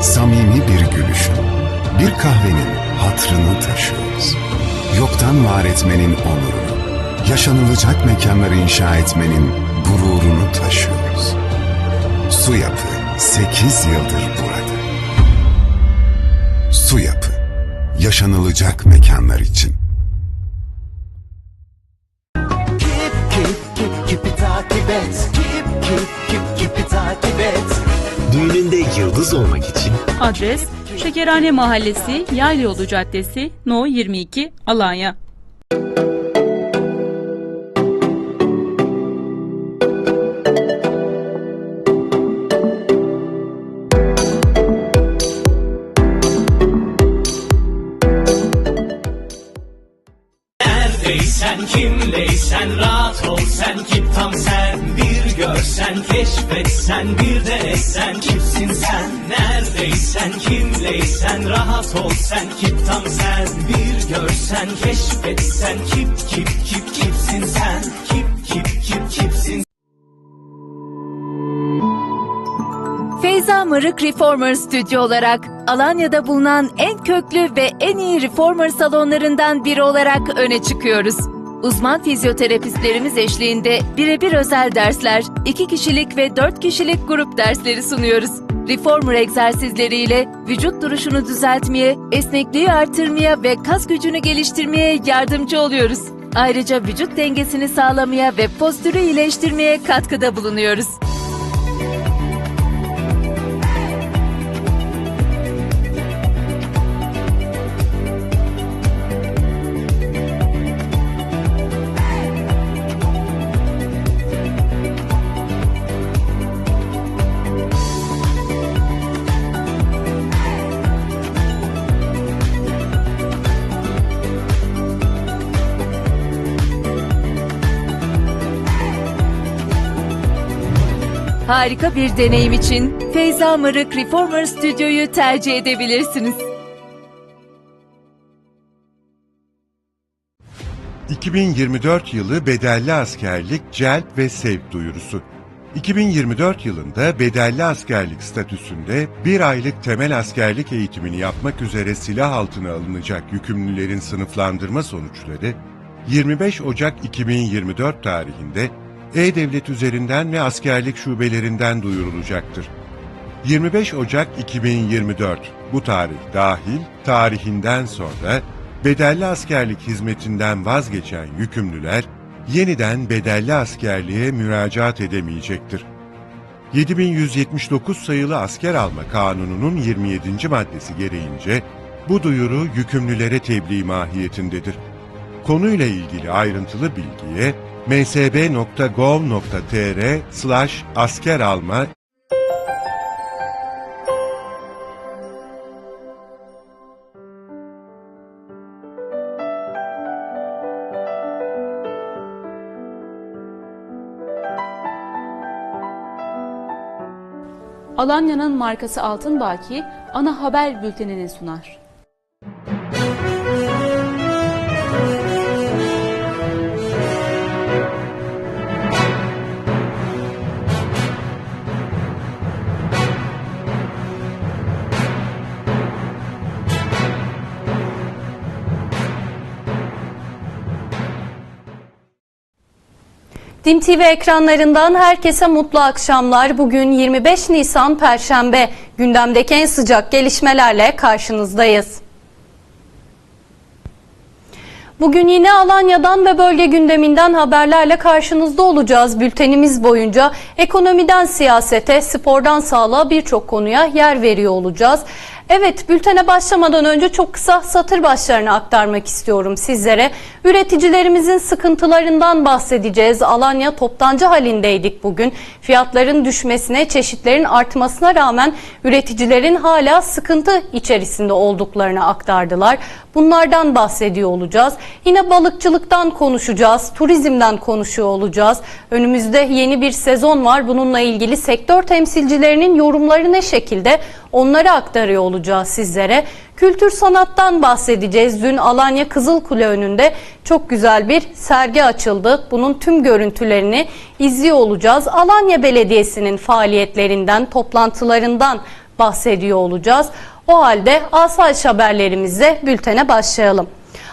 samimi bir gülüşün, bir kahvenin hatrını taşıyoruz. Yoktan var etmenin onurunu, yaşanılacak mekanları inşa etmenin gururunu taşıyoruz. Su Yapı 8 yıldır burada. Su Yapı, yaşanılacak mekanlar için. Kip kip kip kipi takip et Kip kip kip kipi takip et Düğününde yıldız olmak için Adres Şekerhane Mahallesi Yaylıyolu Caddesi No 22 Alanya. Neredeysen kimdeysen rahat ol sen kim görsen keşfetsen bir denesen kimsin sen Neredeysen kimdeysen rahat ol sen kim tam sen. Bir görsen keşfetsen. Kim kim kim kimsin sen. Kim kim kim kimsin Feyza Mırık Reformer Stüdyo olarak Alanya'da bulunan en köklü ve en iyi reformer salonlarından biri olarak öne çıkıyoruz. Uzman fizyoterapistlerimiz eşliğinde birebir özel dersler, iki kişilik ve dört kişilik grup dersleri sunuyoruz. Reformer egzersizleriyle vücut duruşunu düzeltmeye, esnekliği artırmaya ve kas gücünü geliştirmeye yardımcı oluyoruz. Ayrıca vücut dengesini sağlamaya ve postürü iyileştirmeye katkıda bulunuyoruz. Harika bir deneyim için Feyza Mırık Reformer Stüdyo'yu tercih edebilirsiniz. 2024 yılı bedelli askerlik celp ve sevk duyurusu. 2024 yılında bedelli askerlik statüsünde bir aylık temel askerlik eğitimini yapmak üzere silah altına alınacak yükümlülerin sınıflandırma sonuçları 25 Ocak 2024 tarihinde E-Devlet üzerinden ve askerlik şubelerinden duyurulacaktır. 25 Ocak 2024 bu tarih dahil tarihinden sonra bedelli askerlik hizmetinden vazgeçen yükümlüler yeniden bedelli askerliğe müracaat edemeyecektir. 7179 sayılı asker alma kanununun 27. maddesi gereğince bu duyuru yükümlülere tebliğ mahiyetindedir. Konuyla ilgili ayrıntılı bilgiye msb.gov.tr slash asker alma Alanya'nın markası Altın Baki ana haber bültenini sunar. DİM TV ekranlarından herkese mutlu akşamlar. Bugün 25 Nisan Perşembe. Gündemdeki en sıcak gelişmelerle karşınızdayız. Bugün yine Alanya'dan ve bölge gündeminden haberlerle karşınızda olacağız. Bültenimiz boyunca ekonomiden siyasete, spordan sağlığa birçok konuya yer veriyor olacağız. Evet, bültene başlamadan önce çok kısa satır başlarını aktarmak istiyorum sizlere. Üreticilerimizin sıkıntılarından bahsedeceğiz. Alanya toptancı halindeydik bugün. Fiyatların düşmesine, çeşitlerin artmasına rağmen üreticilerin hala sıkıntı içerisinde olduklarını aktardılar. Bunlardan bahsediyor olacağız. Yine balıkçılıktan konuşacağız, turizmden konuşuyor olacağız. Önümüzde yeni bir sezon var. Bununla ilgili sektör temsilcilerinin yorumları ne şekilde? Onları aktarıyor olacağız sizlere. Kültür sanattan bahsedeceğiz. Dün Alanya Kızılkule önünde çok güzel bir sergi açıldı. Bunun tüm görüntülerini izliyor olacağız. Alanya Belediyesi'nin faaliyetlerinden, toplantılarından bahsediyor olacağız. O halde asayiş haberlerimizle bültene başlayalım.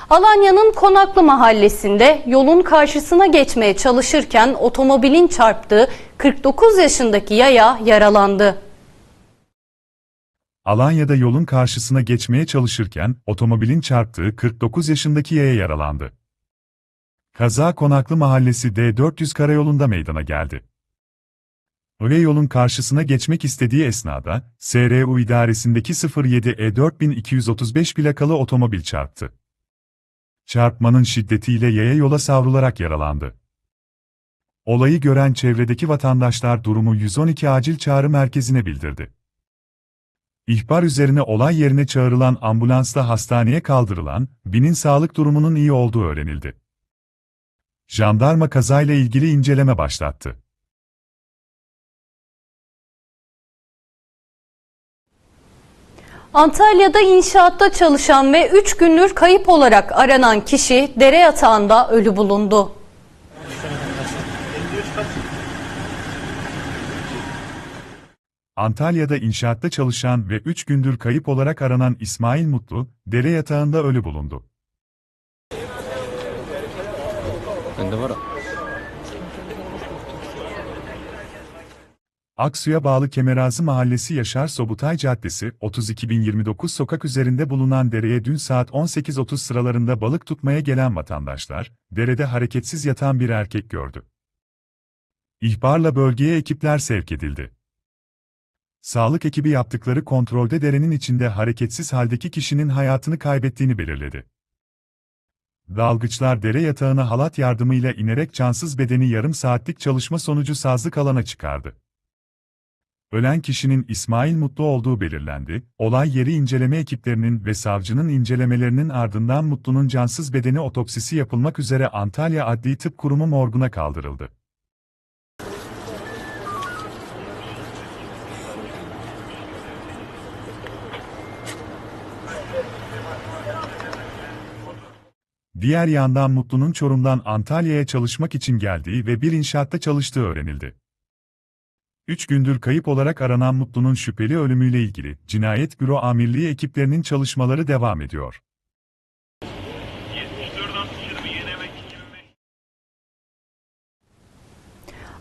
Alanya'nın Konaklı mahallesinde yolun karşısına geçmeye çalışırken otomobilin çarptığı 49 yaşındaki yaya yaralandı. Alanya'da yolun karşısına geçmeye çalışırken otomobilin çarptığı 49 yaşındaki yaya yaralandı. Kaza Konaklı Mahallesi D400 karayolunda meydana geldi. Öyle yolun karşısına geçmek istediği esnada, SRU idaresindeki 07 E4235 plakalı otomobil çarptı. Çarpmanın şiddetiyle yaya yola savrularak yaralandı. Olayı gören çevredeki vatandaşlar durumu 112 acil çağrı merkezine bildirdi. İhbar üzerine olay yerine çağrılan ambulansla hastaneye kaldırılan, binin sağlık durumunun iyi olduğu öğrenildi. Jandarma kazayla ilgili inceleme başlattı. Antalya'da inşaatta çalışan ve 3 gündür kayıp olarak aranan kişi dere yatağında ölü bulundu. Antalya'da inşaatta çalışan ve 3 gündür kayıp olarak aranan İsmail Mutlu, dere yatağında ölü bulundu. Aksu'ya bağlı Kemerazı Mahallesi Yaşar Sobutay Caddesi, 32.029 sokak üzerinde bulunan dereye dün saat 18.30 sıralarında balık tutmaya gelen vatandaşlar, derede hareketsiz yatan bir erkek gördü. İhbarla bölgeye ekipler sevk edildi. Sağlık ekibi yaptıkları kontrolde derenin içinde hareketsiz haldeki kişinin hayatını kaybettiğini belirledi. Dalgıçlar dere yatağına halat yardımıyla inerek cansız bedeni yarım saatlik çalışma sonucu sazlık alana çıkardı. Ölen kişinin İsmail Mutlu olduğu belirlendi. Olay yeri inceleme ekiplerinin ve savcının incelemelerinin ardından Mutlu'nun cansız bedeni otopsisi yapılmak üzere Antalya Adli Tıp Kurumu morguna kaldırıldı. Diğer yandan Mutlu'nun Çorum'dan Antalya'ya çalışmak için geldiği ve bir inşaatta çalıştığı öğrenildi. Üç gündür kayıp olarak aranan Mutlu'nun şüpheli ölümüyle ilgili Cinayet Büro Amirliği ekiplerinin çalışmaları devam ediyor.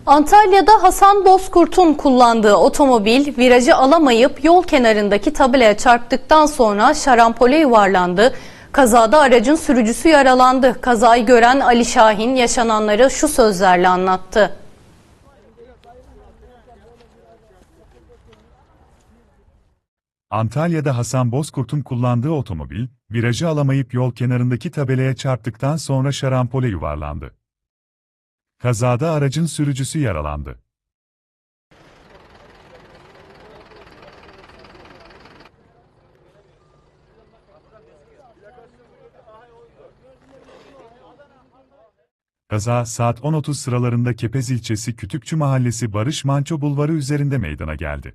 Antalya'da Hasan Bozkurt'un kullandığı otomobil virajı alamayıp yol kenarındaki tabelaya çarptıktan sonra şarampole yuvarlandı. Kazada aracın sürücüsü yaralandı. Kazayı gören Ali Şahin yaşananları şu sözlerle anlattı. Antalya'da Hasan Bozkurt'un kullandığı otomobil, virajı alamayıp yol kenarındaki tabelaya çarptıktan sonra şarampole yuvarlandı. Kazada aracın sürücüsü yaralandı. Kaza saat 10.30 sıralarında Kepez ilçesi Kütükçü Mahallesi Barış Manço Bulvarı üzerinde meydana geldi.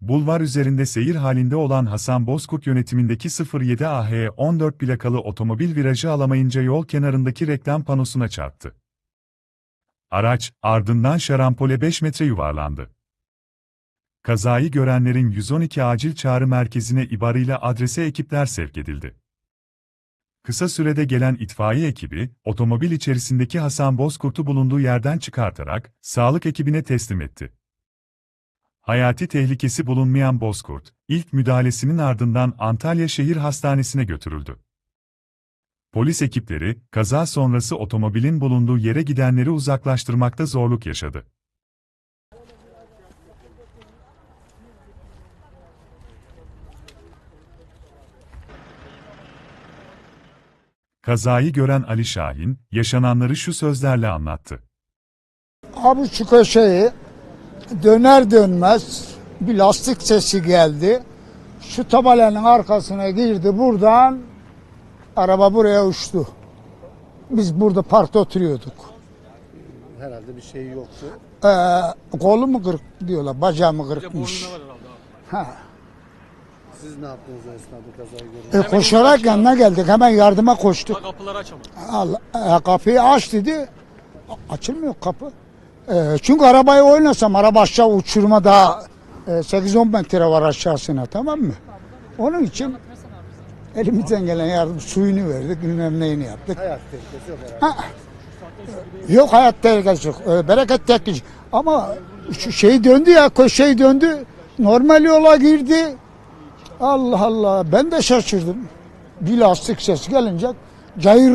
Bulvar üzerinde seyir halinde olan Hasan Bozkurt yönetimindeki 07 AH 14 plakalı otomobil virajı alamayınca yol kenarındaki reklam panosuna çarptı. Araç, ardından şarampole 5 metre yuvarlandı. Kazayı görenlerin 112 acil çağrı merkezine ibarıyla adrese ekipler sevk edildi. Kısa sürede gelen itfaiye ekibi, otomobil içerisindeki Hasan Bozkurt'u bulunduğu yerden çıkartarak, sağlık ekibine teslim etti. Hayati tehlikesi bulunmayan Bozkurt, ilk müdahalesinin ardından Antalya Şehir Hastanesi'ne götürüldü. Polis ekipleri, kaza sonrası otomobilin bulunduğu yere gidenleri uzaklaştırmakta zorluk yaşadı. Kazayı gören Ali Şahin, yaşananları şu sözlerle anlattı. Abi şu köşeyi döner dönmez bir lastik sesi geldi. Şu tabelanın arkasına girdi buradan araba buraya uçtu. Biz burada parkta oturuyorduk. Herhalde bir şey yoktu. Ee, kolu mu kırık diyorlar, bacağı mı kırıkmış. Ha. Siz ne yaptınız esnada kazayı görünce? E, koşarak yanına geldik, hemen yardıma koştuk. Kapıları açamadı. E, kapıyı aç dedi, A- açılmıyor kapı. E, çünkü arabayı oynasam araba aşağı uçurma daha e, 8-10 metre var aşağısına tamam mı? Onun için elimizden gelen yardım suyunu verdik bilmem neyini yaptık. Hayat tehlikesi yok herhalde. Ha, yok hayat tehlikesi yok. Ee, bereket tek Ama şu şey döndü ya koş şey döndü. Normal yola girdi. Allah Allah ben de şaşırdım. Bir lastik sesi gelince cayır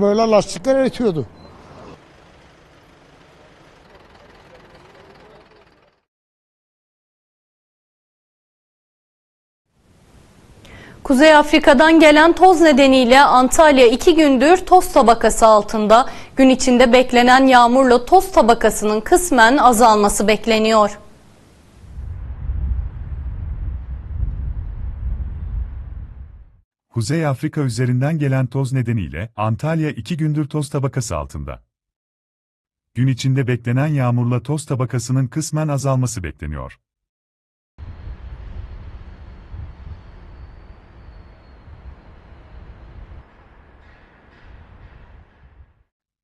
böyle lastikler eritiyordu. Kuzey Afrika'dan gelen toz nedeniyle Antalya iki gündür toz tabakası altında. Gün içinde beklenen yağmurla toz tabakasının kısmen azalması bekleniyor. Kuzey Afrika üzerinden gelen toz nedeniyle Antalya iki gündür toz tabakası altında. Gün içinde beklenen yağmurla toz tabakasının kısmen azalması bekleniyor.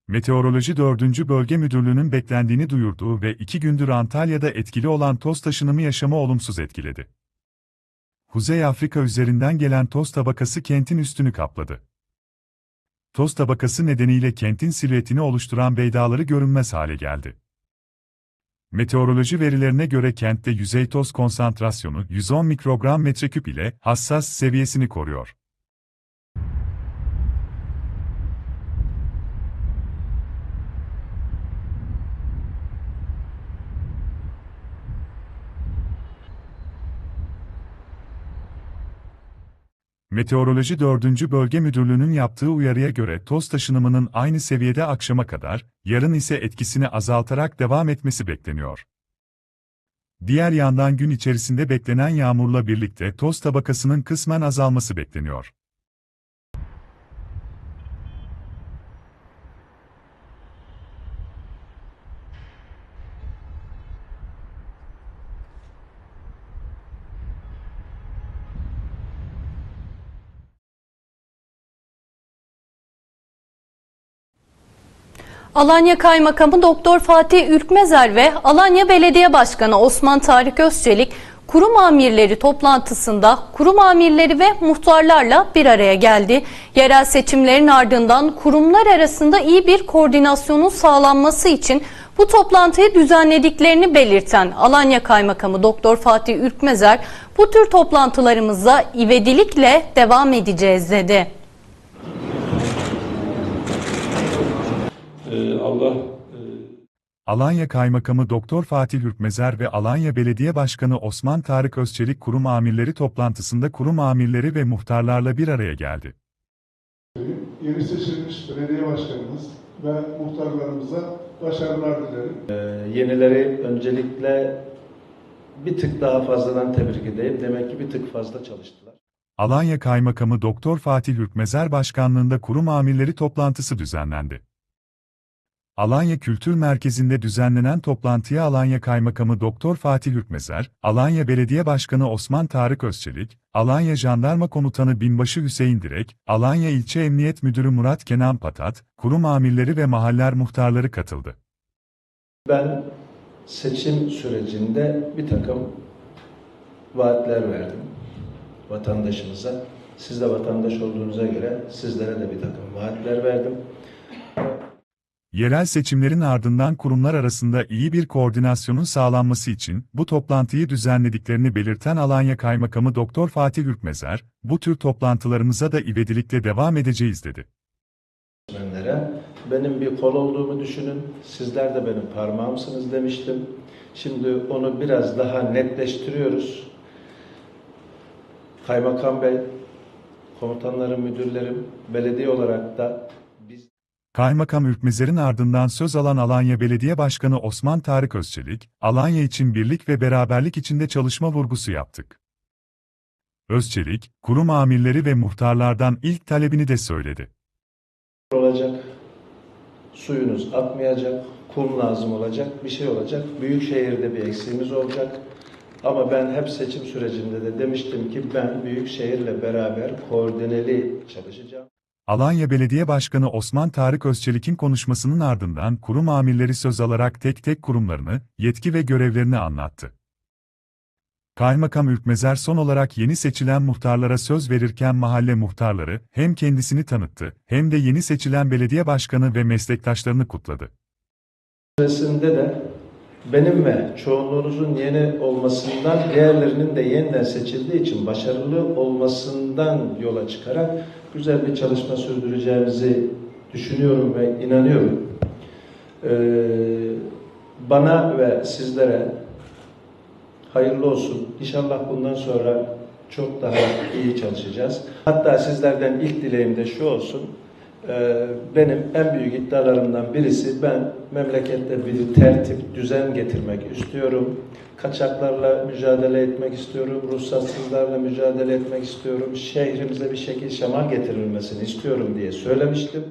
Meteoroloji 4. Bölge Müdürlüğü'nün beklendiğini duyurduğu ve iki gündür Antalya'da etkili olan toz taşınımı yaşamı olumsuz etkiledi. Kuzey Afrika üzerinden gelen toz tabakası kentin üstünü kapladı. Toz tabakası nedeniyle kentin silüetini oluşturan beydaları görünmez hale geldi. Meteoroloji verilerine göre kentte yüzey toz konsantrasyonu 110 mikrogram metreküp ile hassas seviyesini koruyor. Meteoroloji 4. Bölge Müdürlüğü'nün yaptığı uyarıya göre toz taşınımının aynı seviyede akşama kadar, yarın ise etkisini azaltarak devam etmesi bekleniyor. Diğer yandan gün içerisinde beklenen yağmurla birlikte toz tabakasının kısmen azalması bekleniyor. Alanya Kaymakamı Doktor Fatih Ürkmezer ve Alanya Belediye Başkanı Osman Tarık Özçelik kurum amirleri toplantısında kurum amirleri ve muhtarlarla bir araya geldi. Yerel seçimlerin ardından kurumlar arasında iyi bir koordinasyonun sağlanması için bu toplantıyı düzenlediklerini belirten Alanya Kaymakamı Doktor Fatih Ürkmezer bu tür toplantılarımıza ivedilikle devam edeceğiz dedi. Allah Alanya Kaymakamı Doktor Fatih Ürkmezer ve Alanya Belediye Başkanı Osman Tarık Özçelik kurum amirleri toplantısında kurum amirleri ve muhtarlarla bir araya geldi. yeni seçilmiş belediye başkanımız ve muhtarlarımıza başarılar dilerim. Yenileri öncelikle bir tık daha fazladan tebrik edeyim. Demek ki bir tık fazla çalıştılar. Alanya Kaymakamı Doktor Fatih Ürkmezer Başkanlığında kurum amirleri toplantısı düzenlendi. Alanya Kültür Merkezi'nde düzenlenen toplantıya Alanya Kaymakamı Doktor Fatih Ürkmezer, Alanya Belediye Başkanı Osman Tarık Özçelik, Alanya Jandarma Komutanı Binbaşı Hüseyin Direk, Alanya İlçe Emniyet Müdürü Murat Kenan Patat, kurum amirleri ve mahaller muhtarları katıldı. Ben seçim sürecinde bir takım vaatler verdim vatandaşımıza. Siz de vatandaş olduğunuza göre sizlere de bir takım vaatler verdim. Yerel seçimlerin ardından kurumlar arasında iyi bir koordinasyonun sağlanması için bu toplantıyı düzenlediklerini belirten Alanya Kaymakamı Doktor Fatih Ürkmezer, bu tür toplantılarımıza da ivedilikle devam edeceğiz dedi. Benim bir kol olduğumu düşünün. Sizler de benim parmağımsınız demiştim. Şimdi onu biraz daha netleştiriyoruz. Kaymakam Bey, komutanlarım, müdürlerim, belediye olarak da Kaymakam Ürkmezer'in ardından söz alan Alanya Belediye Başkanı Osman Tarık Özçelik, Alanya için birlik ve beraberlik içinde çalışma vurgusu yaptık. Özçelik, kurum amirleri ve muhtarlardan ilk talebini de söyledi. olacak, suyunuz akmayacak, kum lazım olacak, bir şey olacak. Büyük şehirde bir eksiğimiz olacak. Ama ben hep seçim sürecinde de demiştim ki ben büyük şehirle beraber koordineli çalışacağım. Alanya Belediye Başkanı Osman Tarık Özçelik'in konuşmasının ardından kurum amirleri söz alarak tek tek kurumlarını, yetki ve görevlerini anlattı. Kaymakam Ülkmezer son olarak yeni seçilen muhtarlara söz verirken mahalle muhtarları hem kendisini tanıttı hem de yeni seçilen belediye başkanı ve meslektaşlarını kutladı. Süresinde de benim ve çoğunluğunuzun yeni olmasından, diğerlerinin de yeniden seçildiği için başarılı olmasından yola çıkarak güzel bir çalışma sürdüreceğimizi düşünüyorum ve inanıyorum. Ee, bana ve sizlere hayırlı olsun. İnşallah bundan sonra çok daha iyi çalışacağız. Hatta sizlerden ilk dileğim de şu olsun. Ee, Benim en büyük iddialarımdan birisi ben memlekette bir tertip, düzen getirmek istiyorum. Kaçaklarla mücadele etmek istiyorum, ruhsatsızlarla mücadele etmek istiyorum. Şehrimize bir şekil şemal getirilmesini istiyorum diye söylemiştim.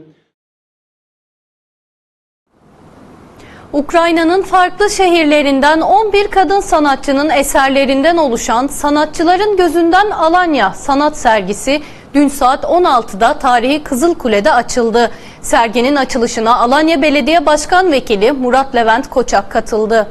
Ukrayna'nın farklı şehirlerinden 11 kadın sanatçının eserlerinden oluşan Sanatçıların Gözünden Alanya sanat sergisi dün saat 16'da tarihi Kızılkule'de açıldı. Serginin açılışına Alanya Belediye Başkan Vekili Murat Levent Koçak katıldı.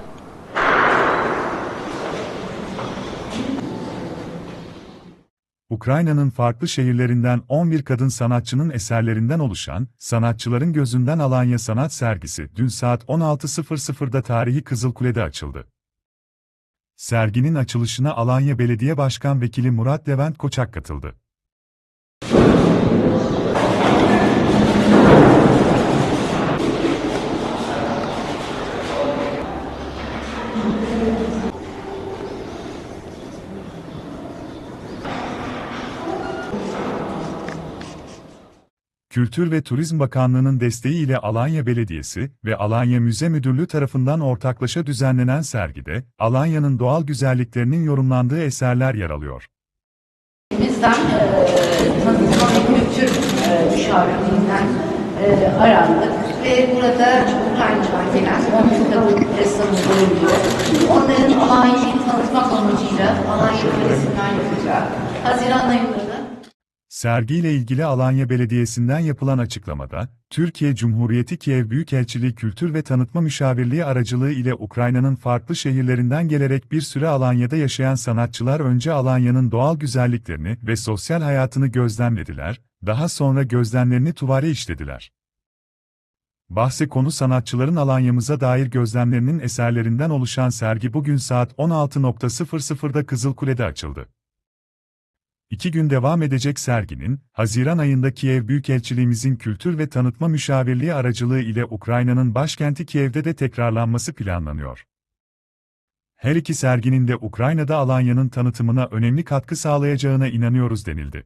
Ukrayna'nın farklı şehirlerinden 11 kadın sanatçının eserlerinden oluşan Sanatçıların Gözünden Alanya sanat sergisi dün saat 16.00'da tarihi Kızılkule'de açıldı. Serginin açılışına Alanya Belediye Başkan Vekili Murat Levent Koçak katıldı. Kültür ve Turizm Bakanlığı'nın desteğiyle Alanya Belediyesi ve Alanya Müze Müdürlüğü tarafından ortaklaşa düzenlenen sergide, Alanya'nın doğal güzelliklerinin yorumlandığı eserler yer alıyor. Bizden e, tanıtma ve kültür e, müşavirliğinden e, arandık ve burada Ukrayna'dan gelen 11 kadın ressamı bulunuyor. Onların Alanya'yı tanıtmak amacıyla Alanya Kalesi'nden yapacağı Haziran ayında da Sergiyle ilgili Alanya Belediyesi'nden yapılan açıklamada, Türkiye Cumhuriyeti Kiev Büyükelçiliği Kültür ve Tanıtma Müşavirliği aracılığı ile Ukrayna'nın farklı şehirlerinden gelerek bir süre Alanya'da yaşayan sanatçılar önce Alanya'nın doğal güzelliklerini ve sosyal hayatını gözlemlediler, daha sonra gözlemlerini tuvale işlediler. Bahse konu sanatçıların Alanya'mıza dair gözlemlerinin eserlerinden oluşan sergi bugün saat 16.00'da Kızılkule'de açıldı. İki gün devam edecek serginin, Haziran ayında Kiev Büyükelçiliğimizin Kültür ve Tanıtma Müşavirliği aracılığı ile Ukrayna'nın başkenti Kiev'de de tekrarlanması planlanıyor. Her iki serginin de Ukrayna'da Alanya'nın tanıtımına önemli katkı sağlayacağına inanıyoruz denildi.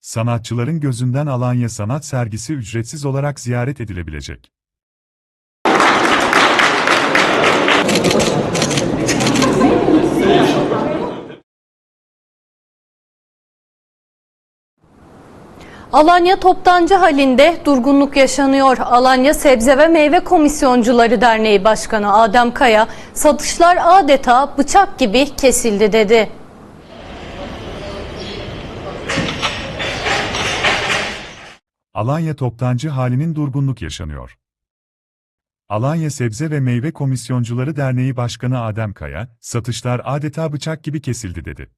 Sanatçıların gözünden Alanya sanat sergisi ücretsiz olarak ziyaret edilebilecek. Alanya toptancı halinde durgunluk yaşanıyor. Alanya Sebze ve Meyve Komisyoncuları Derneği Başkanı Adem Kaya, satışlar adeta bıçak gibi kesildi dedi. Alanya toptancı halinin durgunluk yaşanıyor. Alanya Sebze ve Meyve Komisyoncuları Derneği Başkanı Adem Kaya, satışlar adeta bıçak gibi kesildi dedi.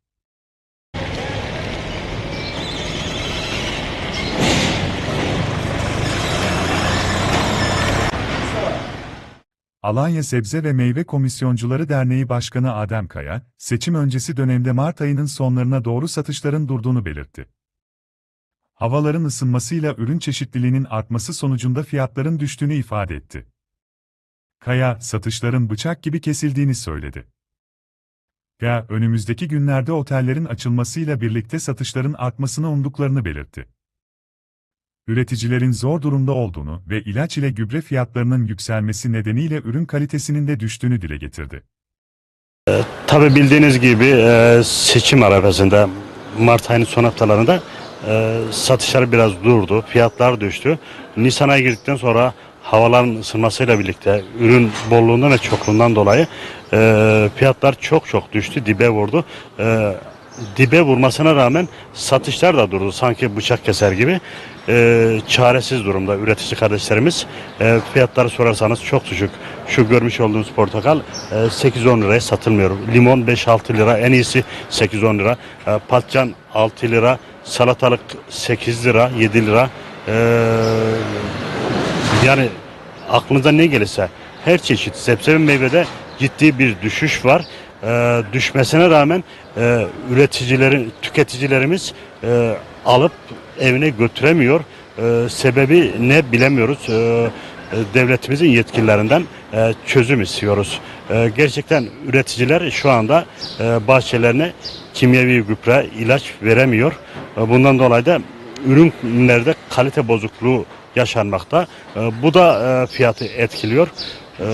Alanya Sebze ve Meyve Komisyoncuları Derneği Başkanı Adem Kaya, seçim öncesi dönemde Mart ayının sonlarına doğru satışların durduğunu belirtti. Havaların ısınmasıyla ürün çeşitliliğinin artması sonucunda fiyatların düştüğünü ifade etti. Kaya, satışların bıçak gibi kesildiğini söyledi. Kaya, önümüzdeki günlerde otellerin açılmasıyla birlikte satışların artmasını umduklarını belirtti. Üreticilerin zor durumda olduğunu ve ilaç ile gübre fiyatlarının yükselmesi nedeniyle ürün kalitesinin de düştüğünü dile getirdi. Tabii bildiğiniz gibi e, seçim arifesinde Mart ayının son haftalarında e, satışlar biraz durdu, fiyatlar düştü. Nisan ayı girdikten sonra havaların ısınmasıyla birlikte ürün bolluğundan ve çokluğundan dolayı e, fiyatlar çok çok düştü, dibe vurdu. E, dibe vurmasına rağmen satışlar da durdu. Sanki bıçak keser gibi. E, çaresiz durumda üretici kardeşlerimiz. E, fiyatları sorarsanız çok düşük. Şu görmüş olduğunuz portakal e, 8-10 liraya satılmıyor. Limon 5-6 lira. En iyisi 8-10 lira. E, patlıcan 6 lira. Salatalık 8 lira, 7 lira. E, yani aklınıza ne gelirse her çeşit sebze ve meyvede ciddi bir düşüş var. Ee, düşmesine rağmen e, üreticilerin, tüketicilerimiz e, alıp evine götüremiyor. E, sebebi ne bilemiyoruz. E, e, devletimizin yetkililerinden e, çözüm istiyoruz. E, gerçekten üreticiler şu anda e, bahçelerine kimyevi gübre, ilaç veremiyor. E, bundan dolayı da ürünlerde kalite bozukluğu yaşanmakta. E, bu da e, fiyatı etkiliyor. E,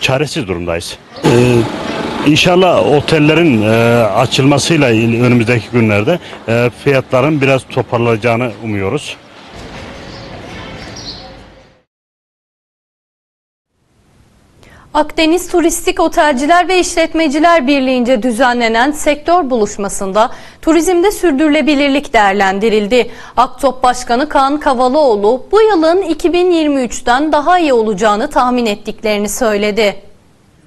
çaresiz durumdayız. E, İnşallah otellerin e, açılmasıyla önümüzdeki günlerde e, fiyatların biraz toparlanacağını umuyoruz. Akdeniz Turistik Otelciler ve İşletmeciler Birliği'nce düzenlenen sektör buluşmasında turizmde sürdürülebilirlik değerlendirildi. Aktop Başkanı Kaan Kavalıoğlu bu yılın 2023'ten daha iyi olacağını tahmin ettiklerini söyledi.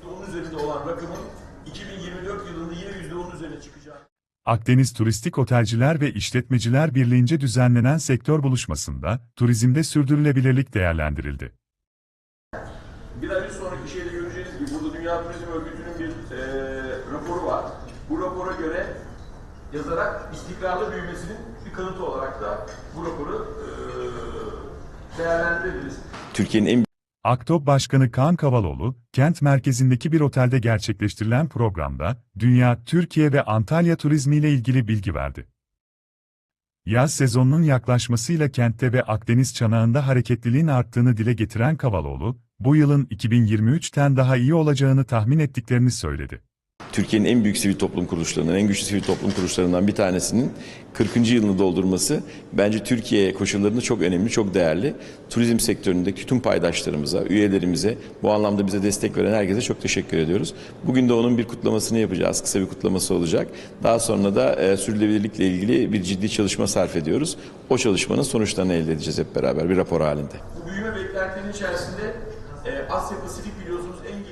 %10 üzerinde olan rakamın 2024 yılında yine %10 üzerine çıkacak. Akdeniz Turistik Otelciler ve İşletmeciler Birliği'nce düzenlenen sektör buluşmasında turizmde sürdürülebilirlik değerlendirildi. Bir ay sonraki şeyde göreceğiniz gibi burada Dünya Turizm Örgütü'nün bir eee, raporu var. Bu rapora göre yazarak istikrarlı büyümesinin bir kanıtı olarak da bu raporu eee değerlendirebiliriz. Türkiye'nin en Aktop Başkanı Kaan Kavaloğlu, kent merkezindeki bir otelde gerçekleştirilen programda, Dünya, Türkiye ve Antalya turizmiyle ilgili bilgi verdi. Yaz sezonunun yaklaşmasıyla kentte ve Akdeniz çanağında hareketliliğin arttığını dile getiren Kavaloğlu, bu yılın 2023'ten daha iyi olacağını tahmin ettiklerini söyledi. Türkiye'nin en büyük sivil toplum kuruluşlarından, en güçlü sivil toplum kuruluşlarından bir tanesinin 40. yılını doldurması bence Türkiye koşullarında çok önemli, çok değerli. Turizm sektöründeki tüm paydaşlarımıza, üyelerimize, bu anlamda bize destek veren herkese çok teşekkür ediyoruz. Bugün de onun bir kutlamasını yapacağız. Kısa bir kutlaması olacak. Daha sonra da e, sürdürülebilirlikle ilgili bir ciddi çalışma sarf ediyoruz. O çalışmanın sonuçlarını elde edeceğiz hep beraber bir rapor halinde. Bu büyüme beklentilerinin içerisinde eee, Asya Pasifik biliyorsunuz en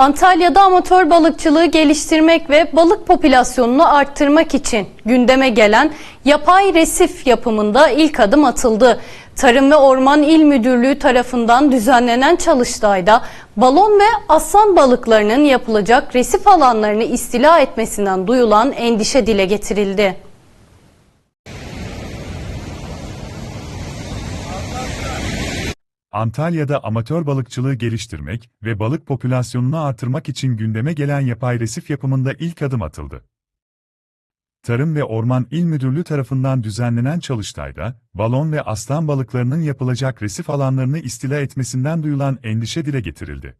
Antalya'da amatör balıkçılığı geliştirmek ve balık popülasyonunu arttırmak için gündeme gelen yapay resif yapımında ilk adım atıldı. Tarım ve Orman İl Müdürlüğü tarafından düzenlenen çalıştayda balon ve aslan balıklarının yapılacak resif alanlarını istila etmesinden duyulan endişe dile getirildi. Antalya'da amatör balıkçılığı geliştirmek ve balık popülasyonunu artırmak için gündeme gelen yapay resif yapımında ilk adım atıldı. Tarım ve Orman İl Müdürlüğü tarafından düzenlenen çalıştayda, balon ve aslan balıklarının yapılacak resif alanlarını istila etmesinden duyulan endişe dile getirildi.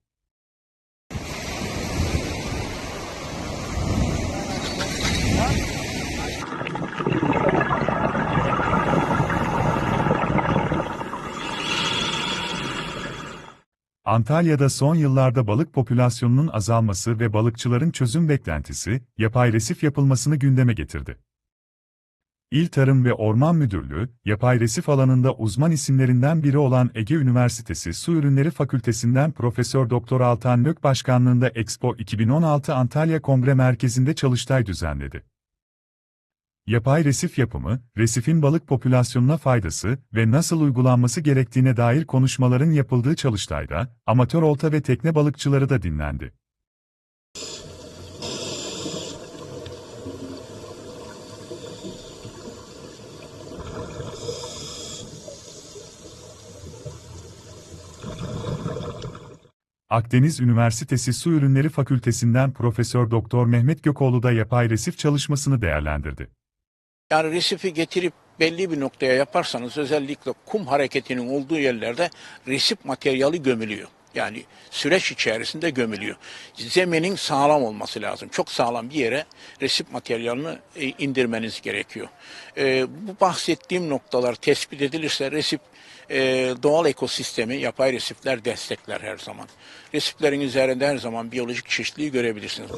Antalya'da son yıllarda balık popülasyonunun azalması ve balıkçıların çözüm beklentisi, yapay resif yapılmasını gündeme getirdi. İl Tarım ve Orman Müdürlüğü, yapay resif alanında uzman isimlerinden biri olan Ege Üniversitesi Su Ürünleri Fakültesinden Profesör Doktor Altan Nök Başkanlığında Expo 2016 Antalya Kongre Merkezi'nde çalıştay düzenledi. Yapay resif yapımı, resifin balık popülasyonuna faydası ve nasıl uygulanması gerektiğine dair konuşmaların yapıldığı çalıştayda, amatör olta ve tekne balıkçıları da dinlendi. Akdeniz Üniversitesi Su Ürünleri Fakültesinden Profesör Doktor Mehmet Gökoğlu da yapay resif çalışmasını değerlendirdi. Yani resifi getirip belli bir noktaya yaparsanız özellikle kum hareketinin olduğu yerlerde resif materyali gömülüyor. Yani süreç içerisinde gömülüyor. Zeminin sağlam olması lazım. Çok sağlam bir yere resip materyalini e, indirmeniz gerekiyor. E, bu bahsettiğim noktalar tespit edilirse resip e, doğal ekosistemi, yapay resifler destekler her zaman. Resiflerin üzerinde her zaman biyolojik çeşitliliği görebilirsiniz.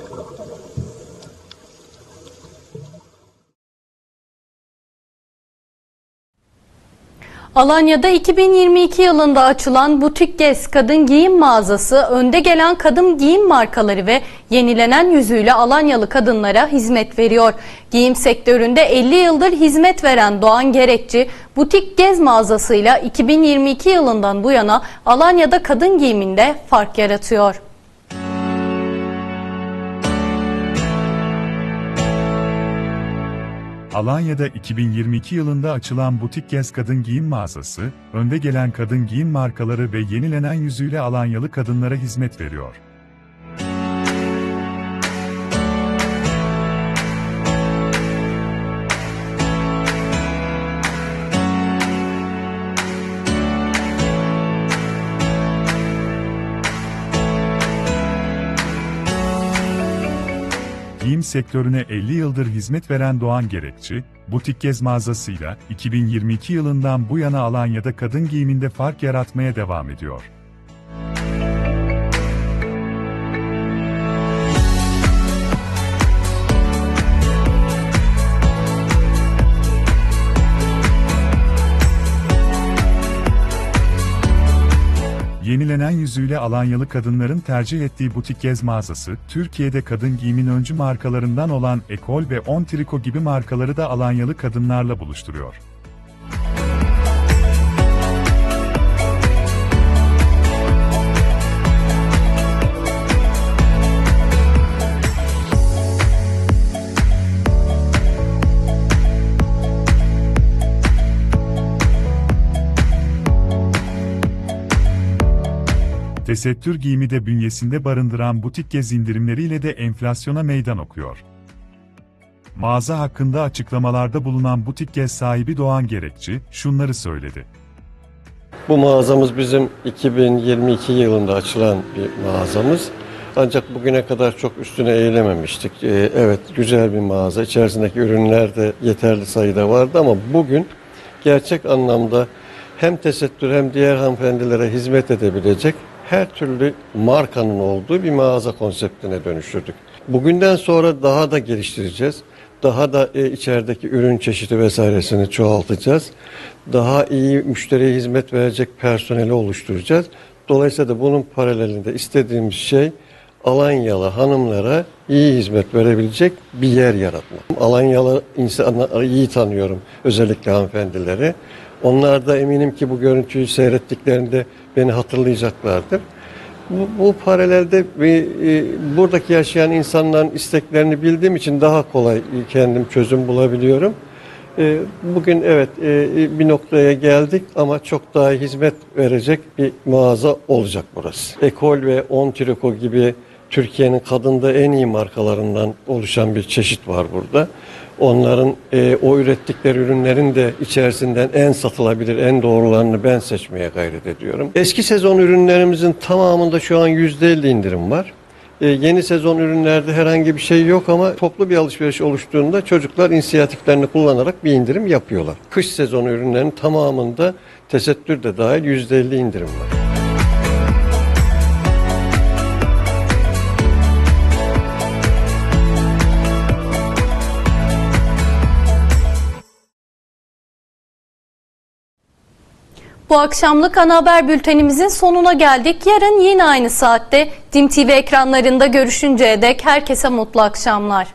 Alanya'da 2022 yılında açılan Butik Gez kadın giyim mağazası önde gelen kadın giyim markaları ve yenilenen yüzüyle Alanyalı kadınlara hizmet veriyor. Giyim sektöründe 50 yıldır hizmet veren Doğan Gerekçi, Butik Gez mağazasıyla 2022 yılından bu yana Alanya'da kadın giyiminde fark yaratıyor. Alanya'da 2022 yılında açılan Butik Gez Kadın Giyim Mağazası, önde gelen kadın giyim markaları ve yenilenen yüzüyle Alanyalı kadınlara hizmet veriyor. Giyim sektörüne 50 yıldır hizmet veren Doğan Gerekçi, Butik Gez mağazasıyla 2022 yılından bu yana Alanya'da kadın giyiminde fark yaratmaya devam ediyor. Yenilenen yüzüyle Alanyalı kadınların tercih ettiği Butik Gez mağazası, Türkiye'de kadın giyimin öncü markalarından olan Ekol ve On Triko gibi markaları da Alanyalı kadınlarla buluşturuyor. Tesettür giyimi de bünyesinde barındıran butik gez indirimleriyle de enflasyona meydan okuyor. Mağaza hakkında açıklamalarda bulunan butik gez sahibi Doğan Gerekçi şunları söyledi. Bu mağazamız bizim 2022 yılında açılan bir mağazamız. Ancak bugüne kadar çok üstüne eğilememiştik. Ee, evet güzel bir mağaza. İçerisindeki ürünler de yeterli sayıda vardı ama bugün gerçek anlamda hem tesettür hem diğer hanımefendilere hizmet edebilecek her türlü markanın olduğu bir mağaza konseptine dönüştürdük. Bugünden sonra daha da geliştireceğiz. Daha da e, içerideki ürün çeşidi vesairesini çoğaltacağız. Daha iyi müşteriye hizmet verecek personeli oluşturacağız. Dolayısıyla da bunun paralelinde istediğimiz şey Alanyalı hanımlara iyi hizmet verebilecek bir yer yaratmak. Alanyalı insanları iyi tanıyorum, özellikle hanımefendileri. Onlar da eminim ki bu görüntüyü seyrettiklerinde beni hatırlayacaklardır. Bu, bu paralelde bir, e, buradaki yaşayan insanların isteklerini bildiğim için daha kolay kendim çözüm bulabiliyorum. E, bugün evet e, bir noktaya geldik ama çok daha hizmet verecek bir mağaza olacak burası. Ekol ve On Triko gibi Türkiye'nin kadında en iyi markalarından oluşan bir çeşit var burada. Onların e, o ürettikleri ürünlerin de içerisinden en satılabilir, en doğrularını ben seçmeye gayret ediyorum. Eski sezon ürünlerimizin tamamında şu an %50 indirim var. E, yeni sezon ürünlerde herhangi bir şey yok ama toplu bir alışveriş oluştuğunda çocuklar inisiyatiflerini kullanarak bir indirim yapıyorlar. Kış sezonu ürünlerinin tamamında tesettür de dahil %50 indirim var. Bu akşamlık ana haber bültenimizin sonuna geldik. Yarın yine aynı saatte Dim TV ekranlarında görüşünceye dek herkese mutlu akşamlar.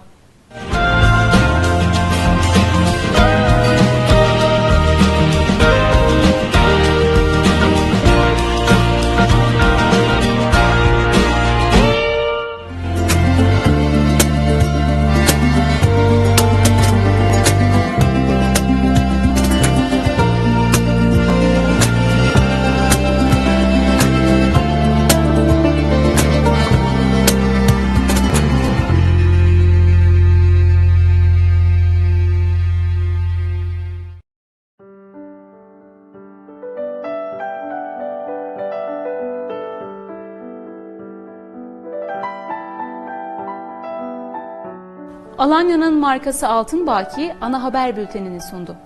Alanya'nın markası Altın Baki ana haber bültenini sundu.